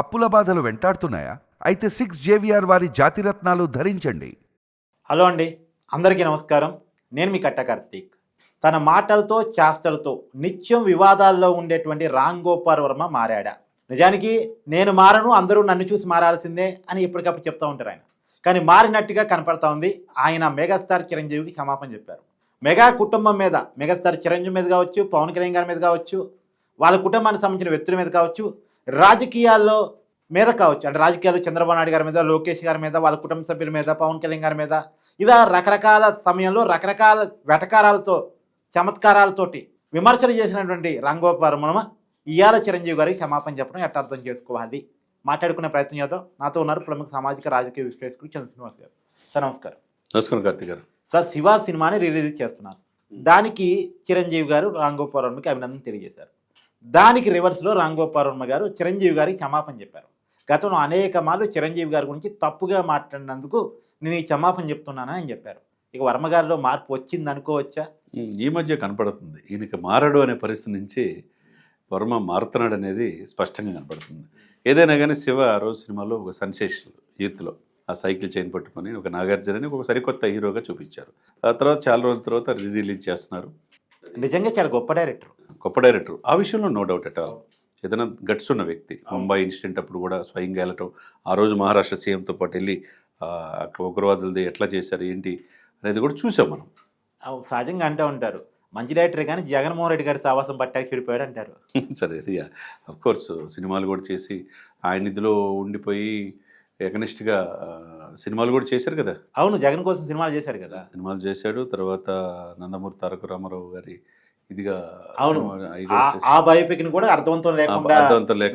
అప్పుల బాధలు వెంటాడుతున్నాయా? అయితే సిక్స్ జేవిఆర్ వారి జాతిరత్నాలు ధరించండి. హలో అండి. అందరికీ నమస్కారం. నేను మీ కట్ట కార్తీక్. తన మాటలతో చేష్టలతో నిత్యం వివాదాల్లో ఉండేటువంటి రామ్ గోపాల్ వర్మ మారాడా? నిజానికి నేను మారను అందరూ నన్ను చూసి మారాల్సిందే అని ఎప్పటికప్పుడు చెప్తూ ఉంటారు ఆయన. కానీ మారినట్టుగా కనపడతా ఉంది. ఆయన మెగాస్టార్ చిరంజీవికి క్షమాపణ చెప్పారు. మెగా కుటుంబం మీద మెగాస్టార్ చిరంజీవి మీద కావచ్చు పవన్ కళ్యాణ్ గారి మీద కావచ్చు వాళ్ళ కుటుంబానికి సంబంధించిన వ్యక్తుల మీద కావచ్చు రాజకీయాల్లో మీద కావచ్చు. అంటే రాజకీయాలు చంద్రబాబు నాయుడు గారి మీద లోకేష్ గారి మీద వాళ్ళ కుటుంబ సభ్యుల మీద పవన్ కళ్యాణ్ గారి మీద ఇలా రకరకాల సమయంలో రకరకాల వెటకారాలతో చమత్కారాలతోటి విమర్శలు చేసినటువంటి రంగోపరమణ ఇయాల చిరంజీవి గారికి క్షమాపణ చెప్పడం ఎట్లా అర్థం చేసుకోవాలి? మాట్లాడుకునే ప్రయత్నం చేద్దాం. నాతో ఉన్నారు ప్రముఖ సామాజిక రాజకీయ విశ్లేషకుడు చంద్ర శ్రీనివాస్ గారు. సార్ నమస్కారం. నమస్కారం కార్తీక్ గారు. సార్ శివ సినిమాని రిలీజ్ చేస్తున్నారు. దానికి చిరంజీవి గారు రాంగోపాల్ వర్మకి అభినందన తెలియజేశారు. దానికి రివర్స్లో రాంగోపాల్ వర్మ గారు చిరంజీవి గారికి క్షమాపణ చెప్పారు. గతంలో అనేక మార్లు చిరంజీవి గారి గురించి తప్పుగా మాట్లాడినందుకు నేను ఈ క్షమాపణ చెప్తున్నానని ఆయన చెప్పారు. ఇక వర్మ గారిలో మార్పు వచ్చింది అనుకోవచ్చా? ఈ మధ్య కనపడుతుంది. ఈయనకి మారడు అనే పరిస్థితి నుంచి వర్మ మారుతున్నాడు అనేది స్పష్టంగా కనపడుతుంది. ఏదైనా కానీ శివ ఆ రోజు సినిమాలో ఒక సెన్సేషన్ యూత్లో ఆ సైకిల్ చైన్ పట్టుకొని ఒక నాగార్జునని ఒక సరికొత్త హీరోగా చూపించారు. ఆ తర్వాత చాలా రోజుల తర్వాత రీ రిలీజ్ చేస్తున్నారు. నిజంగా చాలా గొప్ప డైరెక్టర్ గొప్ప డైరెక్టర్. ఆ విషయంలో నో డౌట్ అట్ ఆల్. ఏదైనా గట్స్ ఉన్న వ్యక్తి. ముంబై ఇన్సిడెంట్ అప్పుడు కూడా స్వయంగా వెళ్ళటం ఆ రోజు మహారాష్ట్ర సీఎంతో పాటు వెళ్ళి ఉగ్రవాదులది ఎట్లా చేశారు ఏంటి అనేది కూడా చూసాం మనం. సహజంగా అంటూ ఉంటారు. మంచి డైరెక్టర్ కానీ జగన్మోహన్ రెడ్డి గారి సావాసం పట్టాక చెడిపోయాడు అంటారు. సరే అది అఫ్ కోర్స్ సినిమాలు కూడా చేసి ఆయన ఇదిలో ఉండిపోయి ఎకనిస్ట్గా సినిమాలు కూడా చేశారు కదా? అవును జగన్ కోసం సినిమాలు చేశారు కదా? సినిమాలు చేశాడు. తర్వాత నందమూరి తారక రామారావు గారి ఇదిగా అవును. ఆ- బయోపిక్ కూడా అర్థవంతం లేకుండా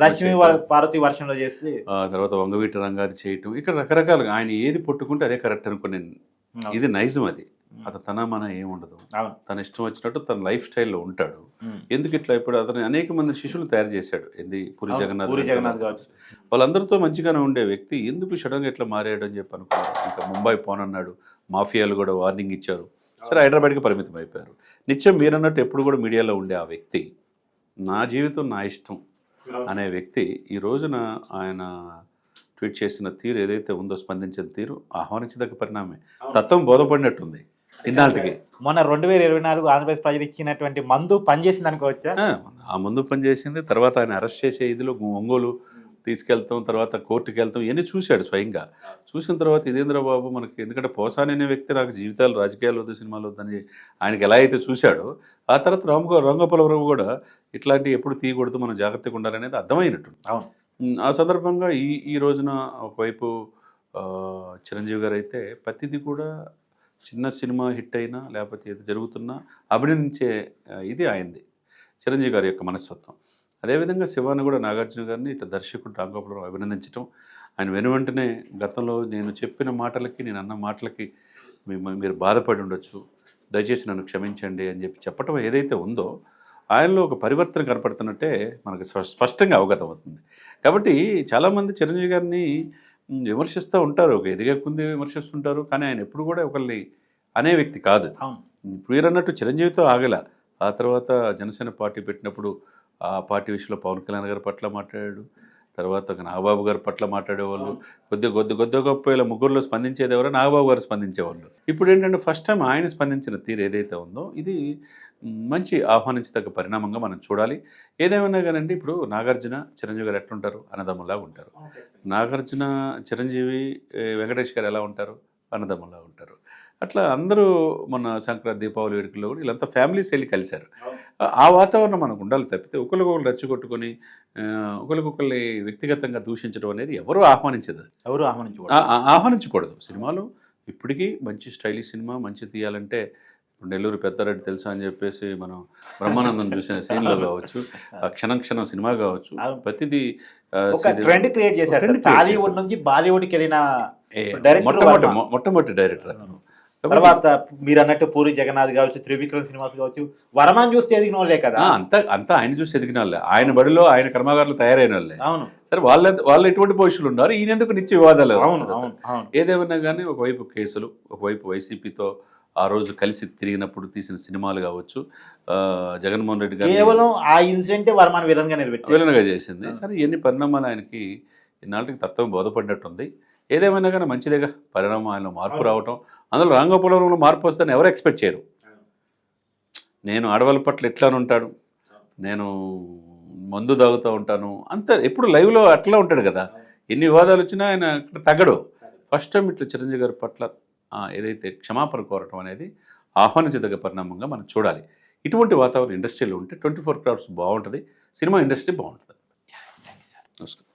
లక్ష్మీ పార్వతి వర్షంలో చేసి తర్వాత వంగవీటి రంగాది చేయటం. ఇక్కడ రకరకాలుగా ఆయన ఏది పట్టుకుంటే అదే కరెక్ట్ అనుకుని ఇది నైజం అది. అతను తన మన ఏముండదు. తన ఇష్టం వచ్చినట్టు తన లైఫ్ స్టైల్లో ఉంటాడు. ఎందుకు ఇట్లా ఇప్పుడు అతను అనేక మంది శిష్యులు తయారు చేశాడు. ఏంది? పూరి జగన్నాథ్. జగన్నాథ్ వాళ్ళందరితో మంచిగానే ఉండే వ్యక్తి. ఎందుకు సడన్గా ఇట్లా మారాడు అని చెప్పి అనుకున్నారు. ఇంకా ముంబై పోనన్నాడు. మాఫియాలు కూడా వార్నింగ్ ఇచ్చారు. సరే హైదరాబాద్కి పరిమితం అయిపోయారు. నిత్యం మీరన్నట్టు ఎప్పుడు కూడా మీడియాలో ఉండే ఆ వ్యక్తి నా జీవితం నా ఇష్టం అనే వ్యక్తి ఈ రోజున ఆయన ట్వీట్ చేసిన తీరు ఏదైతే ఉందో స్పందించిన తీరు ఆహ్వానించదగ్గ పరిణామే. తత్వం బోధపడినట్టుంది ఇన్నాళ్ళకి. మొన్న రెండు వేల ఇరవై నాలుగు ఆంధ్రప్రదేశ్ ప్రజలు ఇచ్చినటువంటి మందు పనిచేసింది అనుకోవచ్చా? ఆ, ఆ ముందు పని చేసింది తర్వాత ఆయన అరెస్ట్ చేసే ఇదిలో ఒంగోలు తీసుకెళ్తాం తర్వాత కోర్టుకి వెళ్తాం ఇవన్నీ చూశాడు స్వయంగా. చూసిన తర్వాత ఇదేంద్ర బాబు మనకి ఎందుకంటే పోసాని అనే వ్యక్తి నాకు జీవితాలు రాజకీయాలు వద్దు సినిమాలు వద్దని ఆయనకి ఎలా అయితే చూశాడో ఆ తర్వాత రామ రంగపలవరావు కూడా ఇట్లాంటివి ఎప్పుడు తీయకూడదు మనం జాగ్రత్తగా ఉండాలనేది అర్థమైనట్టు అవును. ఆ సందర్భంగా ఈ ఈ రోజున ఒకవైపు చిరంజీవి గారు అయితే ప్రతిదీ కూడా చిన్న సినిమా హిట్ అయినా లేకపోతే ఏది జరుగుతున్నా అభినందించే ఇది ఆయనది. చిరంజీవి గారి యొక్క మనస్తత్వం. అదేవిధంగా శివాని కూడా నాగార్జున గారిని ఇట్లా దర్శకుడు రాంగోపాలరావు అభినందించడం ఆయన వెను వెంటనే గతంలో నేను చెప్పిన మాటలకి నేను అన్న మాటలకి మీరు బాధపడి ఉండొచ్చు. దయచేసి నన్ను క్షమించండి అని చెప్పి చెప్పటం ఏదైతే ఉందో ఆయనలో ఒక పరివర్తన కనపడుతున్నట్టే మనకు స్ప- స్పష్టంగా అవగతం అవుతుంది. కాబట్టి చాలామంది చిరంజీవి గారిని విమర్శిస్తూ ఉంటారు. ఒక ఎదిగే కొంది విమర్శిస్తుంటారు. కానీ ఆయన ఎప్పుడు కూడా ఒకరిని అనే వ్యక్తి కాదు. ఇప్పుడు మీరు అన్నట్టు చిరంజీవితో ఆగల. ఆ తర్వాత జనసేన పార్టీ పెట్టినప్పుడు ఆ పార్టీ విషయంలో పవన్ కళ్యాణ్ గారి పట్ల మాట్లాడాడు. తర్వాత ఒక నాగబాబు గారి పట్ల మాట్లాడేవాళ్ళు. కొద్ది కొద్ది కొద్ది గొప్ప ఇలా ముగ్గురులో స్పందించేది ఎవరో నాగబాబు గారు స్పందించేవాళ్ళు. ఇప్పుడు ఏంటంటే ఫస్ట్ టైం ఆయన స్పందించిన తీరు ఏదైతే ఉందో ఇది మంచి ఆహ్వానించదగ్గ పరిణామంగా మనం చూడాలి. ఏదేమైనా కానండి ఇప్పుడు నాగార్జున చిరంజీవి గారు ఎట్లుంటారు? అన్నదమ్ములా ఉంటారు. నాగార్జున చిరంజీవి వెంకటేష్ గారు ఎలా ఉంటారు? అన్నదమ్ములా ఉంటారు. అట్లా అందరూ మన సంక్రాంతి దీపావళి వేడుకల్లో కూడా వీళ్ళంతా ఫ్యామిలీస్ వెళ్ళి కలిశారు. ఆ- వాతావరణం మనకు ఉండాలి తప్పితే ఒకరికొకరు రెచ్చగొట్టుకొని ఒకరికొకరిని వ్యక్తిగతంగా దూషించడం అనేది ఎవరూ ఆహ్వానించదు. ఎవరు ఆహ్వానించకూడదు. ఆహ్వానించకూడదు. సినిమాలు ఇప్పటికీ మంచి స్టైలిష్ సినిమా మంచి తీయాలంటే నెల్లూరు పెద్దారెడ్డి తెలుసా అని చెప్పేసి మనం బ్రహ్మానందం చూసిన సీన్లో కావచ్చు క్షణం క్షణం సినిమా కావచ్చు. ప్రతిదీ ట్రెండ్ క్రియేట్ చేశారు టాలీవుడ్. నుంచి బాలీవుడ్కి వెళ్ళిన మొట్టమొదటి మొట్టమొదటి డైరెక్టర్ అతను. తర్వాత మీరు అన్నట్టు పూరి జగన్నాథ్ కావచ్చు త్రివిక్రమ్ శ్రీనివాస్ కావచ్చు వర్మని చూస్తే ఎదిగిన వాళ్ళే కదా? అంతా అంతా ఆయన చూసి ఎదిగిన వాళ్ళే. ఆయన బడిలో ఆయన కర్మాగారులు తయారైన వాళ్ళే. అవును. సరే వాళ్ళ వాళ్ళు ఎటువంటి పొజిషన్లు ఉన్నారు? ఈయన ఎందుకు నిత్య వివాదాలు? అవును అవును ఏదేమన్నా కానీ ఒకవైపు కేసులు ఒకవైపు వైసీపీతో ఆ రోజు కలిసి తిరిగినప్పుడు తీసిన సినిమాలు కావచ్చు జగన్మోహన్ రెడ్డి గారు కేవలం ఆ ఇన్సిడెంటే వర్మని విలన్గా నిలబెట్టారు. విలన్గా చేసింది. సరే ఎన్ని పరిణామాలు ఆయనకి ఇన్నాళ్ళకి తత్వం బోధపడినట్టుంది. ఏదేమైనా కానీ మంచిదేగా పరిణామం ఆయనలో మార్పు రావటం. అందులో రాంగోపురంలో మార్పు వస్తుందని ఎవరు ఎక్స్పెక్ట్ చేయరు. నేను ఆడవాళ్ళ పట్ల ఎట్లా ఉంటాడు. నేను మందు తాగుతూ ఉంటాను. అంత ఎప్పుడు లైవ్లో అట్లా ఉంటాడు కదా. ఎన్ని వివాదాలు వచ్చినా ఆయన అక్కడ తగ్గడు. ఫస్ట్ టైం ఇట్లా చిరంజీవి గారి పట్ల ఏదైతే క్షమాపణ కోరటం అనేది ఆహ్వానించదగ్గ పరిణామంగా మనం చూడాలి. ఇటువంటి వాతావరణం ఇండస్ట్రీలో ఉంటే ట్వంటీ ఫోర్ క్రాఫ్ట్స్ బాగుంటుంది. సినిమా ఇండస్ట్రీ బాగుంటుంది. నమస్కారం.